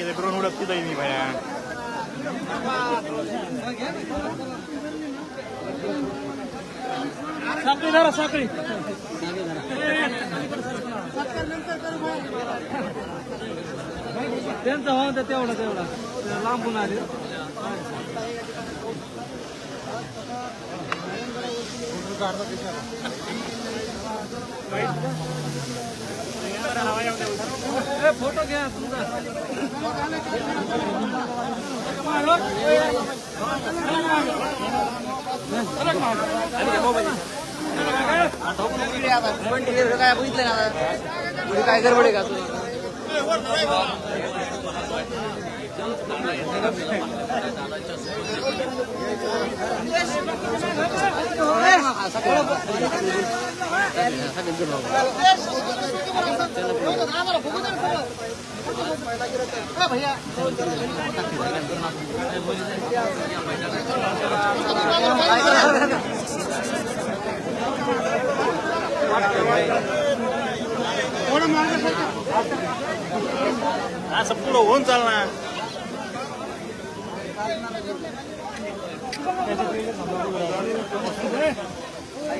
लेकरून उडत तिथं मी भया साखळी धरा साखळी. त्यांचा हो तर तेवढा तेवढा. लांबून आले. फोटो घ्या तुमचा काय बघितलं ना काय गडबड आहे का तुला असं पुढं होऊन चालणार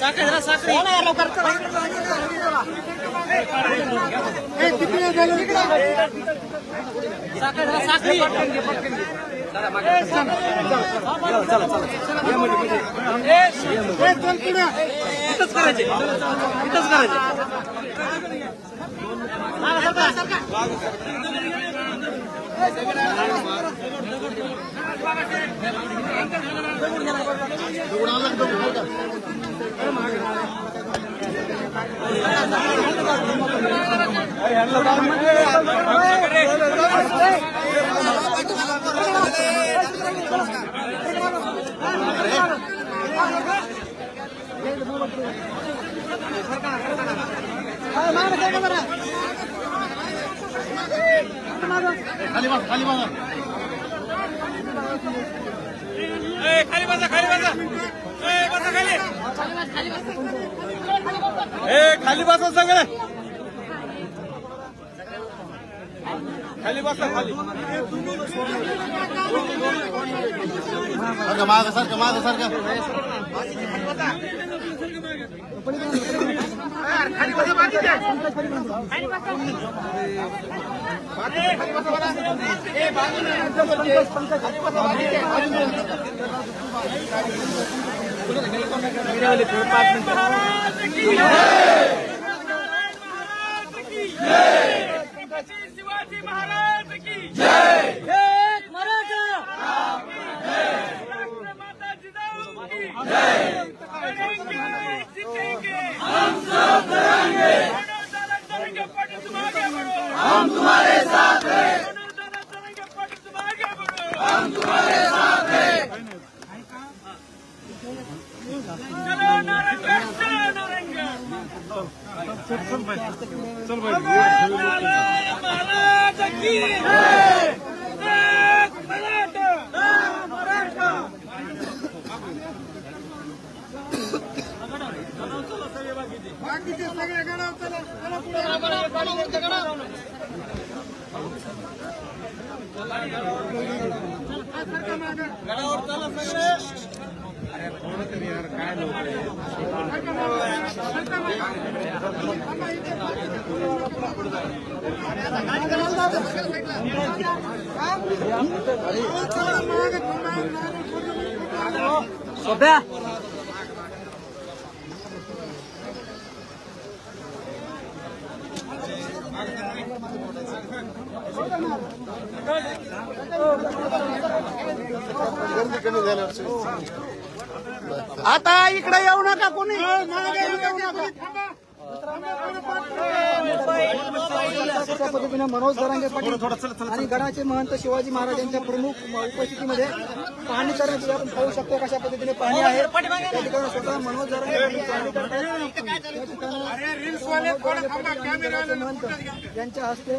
सरका साखळी धरा साखळी साखळी धरा साखळी इथंच करायचे. इथंच करायचे. खाली बघ खाली बघा खाली बसा खाली बसा. बसा खाली. ए खाली बसा सगळे. खाली बसा खाली. सारखं माग सारखं माग सारखं. शिवाजी महाराज की जय बढ़ो हम तुम्हारे साथ हैं चलो नारंगा चलो नारंगा चल भाई महाराज सोप्या आता इकडे येऊ नका कोणी. येऊ नका अशा पद्धतीनं मनोज दरांगे पाटील आणि गणाचे महंत शिवाजी महाराज यांच्या प्रमुख उपस्थितीमध्ये पाहणी करण्याची आपण पाहू शकतो कशा पद्धतीने पाहणी आहे. त्या ठिकाणी स्वतः मनोज दरांगे महंत यांच्या हस्ते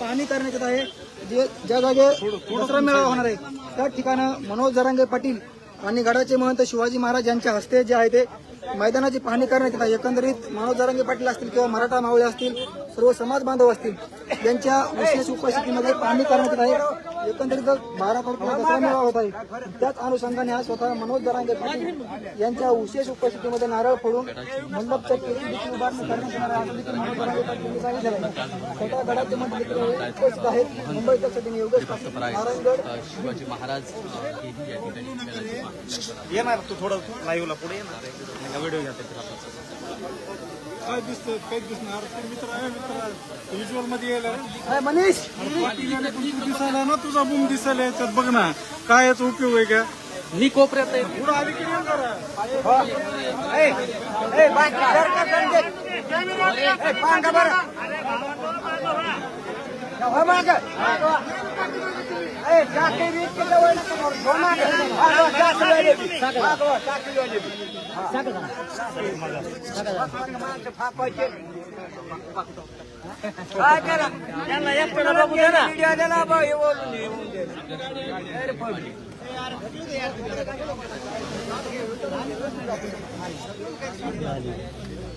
पाहणी करण्यात येत आहे. जे ज्या जागे दसरा मेळावा होणार आहे त्या ठिकाणं मनोज जरांगे पाटील आणि गडाचे महंत शिवाजी महाराज यांच्या हस्ते जे आहे ते मैदानाची पाहणी करण्यात येत आहे. एकंदरीत मनोज जरांगे पाटील असतील किंवा मराठा मावळे असतील सर्व समाज बांधव असतील यांच्या विशेष उपस्थितीमध्ये पाहणी करण्यात येत आहे. एकंदरीत बारा तारखेला दसरा मेळावा होत आहे त्याच अनुषंगाने आज स्वतः मनोज दरांगे पाटील यांच्या विशेष उपस्थितीमध्ये नारळ फोडून मंडपच्या देखील उभारणी करण्यात येणार आहे. असं देखील मनोज दरांगे पाटील यांनी सांगितलं आहे. स्वतः गडाचे मंत्री उपस्थित आहेत मुंबई योगेश पाटील नारायणगड. शिवाजी महाराज येणार तू थोडं लाईव्हला पुढे येणार. व्हिडिओ घ्या काय दिसतंय काय दिसणार? ते मित्र आहे मित्र. व्हिज्युअलमध्ये यायला. हाय, मनीष. दिसायला ना तुझा बूम दिसायला याच्यात बघ ना. काय याचा उपयोग आहे का? मी कोपऱ्यात आहे. पुढं आली की नाही जरा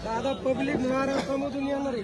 दादा पब्लिक महाराष्ट्रामधून येणार आहे.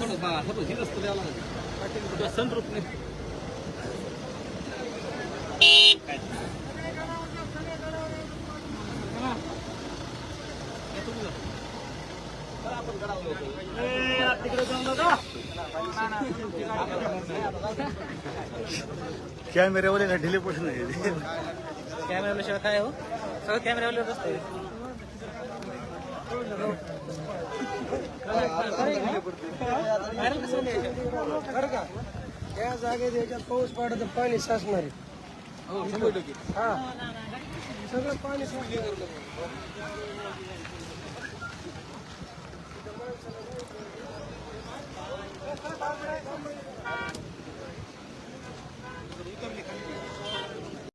थोडं बा- थोडं हिरस्त रस्ता द्यावं लागेल. थोडं कॅमेऱ्यावर आहे ना ढिले पडून नाही कॅमेरा शिवाय काय हो? सगळं कॅमेरावर असते या जागेत याच्यात पाऊस पडत पाणी साचणार आहे हा. सगळं पाणी साचणार 危ないぞ。